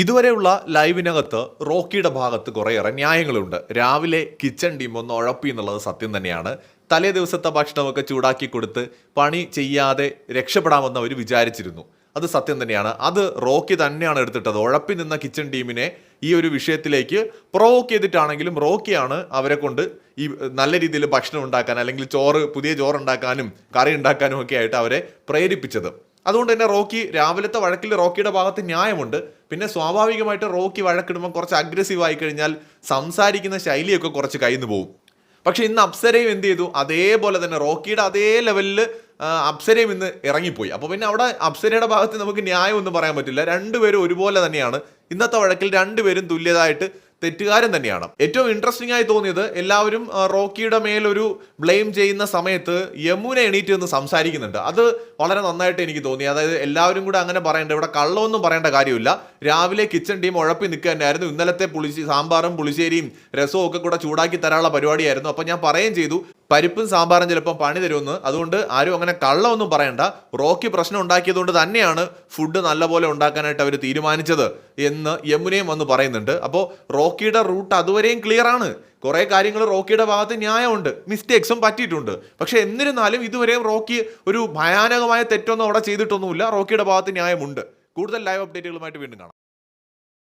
ഇതുവരെയുള്ള ലൈവിനകത്ത് റോക്കിയുടെ ഭാഗത്ത് കുറേയേറെ ന്യായങ്ങളുണ്ട്. രാവിലെ കിച്ചൺ ടീം ഒന്ന് ഉഴപ്പി എന്നുള്ളത് സത്യം തന്നെയാണ്. തലേ ദിവസത്തെ ഭക്ഷണമൊക്കെ ചൂടാക്കി കൊടുത്ത് പണി ചെയ്യാതെ രക്ഷപ്പെടാമെന്ന് അവർ വിചാരിച്ചിരുന്നു. അത് സത്യം തന്നെയാണ്. അത് റോക്കി തന്നെയാണ് എടുത്തിട്ടത്. ഉഴപ്പി നിന്ന കിച്ചൺ ടീമിനെ ഈ ഒരു വിഷയത്തിലേക്ക് പ്രൊവോക്ക് ചെയ്തിട്ടാണെങ്കിലും റോക്കിയാണ് അവരെ കൊണ്ട് ഈ നല്ല രീതിയിൽ ഭക്ഷണം ഉണ്ടാക്കാൻ അല്ലെങ്കിൽ ചോറ് പുതിയ ചോറ് ഉണ്ടാക്കാനും കറി ഉണ്ടാക്കാനും ഒക്കെ ആയിട്ട് അവരെ പ്രേരിപ്പിച്ചത്. അതുകൊണ്ട് തന്നെ റോക്കി രാവിലത്തെ വഴക്കിൽ റോക്കിയുടെ ഭാഗത്ത് ന്യായമുണ്ട്. പിന്നെ സ്വാഭാവികമായിട്ട് റോക്കി വഴക്കിടുമ്പോൾ കുറച്ച് അഗ്രസീവ് ആയി കഴിഞ്ഞാൽ സംസാരിക്കുന്ന ശൈലിയൊക്കെ കുറച്ച് കയ്യിൽ നിന്ന് പോകും പക്ഷെ ഇന്ന് അപ്സരയും എന്ത് ചെയ്തു? അതേപോലെ തന്നെ റോക്കിയുടെ അതേ ലെവലിൽ അപ്സരയും ഇന്ന് ഇറങ്ങിപ്പോയി. അപ്പോൾ പിന്നെ അവിടെ അപ്സരയുടെ ഭാഗത്ത് നമുക്ക് ന്യായമൊന്നും പറയാൻ പറ്റില്ല. രണ്ടുപേരും ഒരുപോലെ തന്നെയാണ്. ഇന്നത്തെ വഴക്കിൽ രണ്ടുപേരും തുല്യതായിട്ട് തെറ്റുകാരൻ തന്നെയാണ്. ഏറ്റവും ഇൻട്രസ്റ്റിംഗ് ആയി തോന്നിയത് എല്ലാവരും റോക്കിയുടെ റോക്കിയുടെ മേലൊരു ബ്ലെയിം ചെയ്യുന്ന സമയത്ത് യമുന എണീറ്റ് നിന്ന് സംസാരിക്കുന്നുണ്ട്. അത് വളരെ നന്നായിട്ട് എനിക്ക് തോന്നി. അതായത് എല്ലാവരും കൂടെ അങ്ങനെ പറയേണ്ട ഇവിടെ കള്ളമൊന്നും പറയേണ്ട കാര്യമില്ല. രാവിലെ കിച്ചൺ ടീം ഉഴപ്പി നിൽക്കുക തന്നെയായിരുന്നു ഇന്നലത്തെ പുളിശ്ശി സാമ്പാറും പുളിശ്ശേരിയും രസവും ഒക്കെ കൂടെ ചൂടാക്കി തരാനുള്ള പരിപാടിയായിരുന്നു. അപ്പോൾ ഞാൻ പറയുകയും ചെയ്തു പരിപ്പും സാമ്പാറും ചിലപ്പോൾ പണി തരുമെന്ന്. അതുകൊണ്ട് ആരും അങ്ങനെ കള്ളമൊന്നും പറയണ്ട. റോക്കി പ്രശ്നം ഉണ്ടാക്കിയതുകൊണ്ട് തന്നെയാണ് ഫുഡ് നല്ലപോലെ ഉണ്ടാക്കാനായിട്ട് അവർ തീരുമാനിച്ചത് എന്ന് യമുനയും വന്ന് പറയുന്നുണ്ട്. അപ്പോൾ റോക്കിയുടെ റൂട്ട് അതുവരെയും ക്ലിയർ ആണ്. കുറേ കാര്യങ്ങൾ റോക്കിയുടെ ഭാഗത്ത് ന്യായമുണ്ട്. മിസ്റ്റേക്സും പറ്റിയിട്ടുണ്ട്. പക്ഷേ എന്നിരുന്നാലും ഇതുവരെയും റോക്കി ഒരു ഭയാനകമായ തെറ്റൊന്നും അവിടെ ചെയ്തിട്ടൊന്നുമില്ല. റോക്കിയുടെ ഭാഗത്ത് ന്യായമുണ്ട്. കൂടുതൽ ലൈവ് അപ്ഡേറ്റുകളുമായിട്ട് വീണ്ടും കാണാം.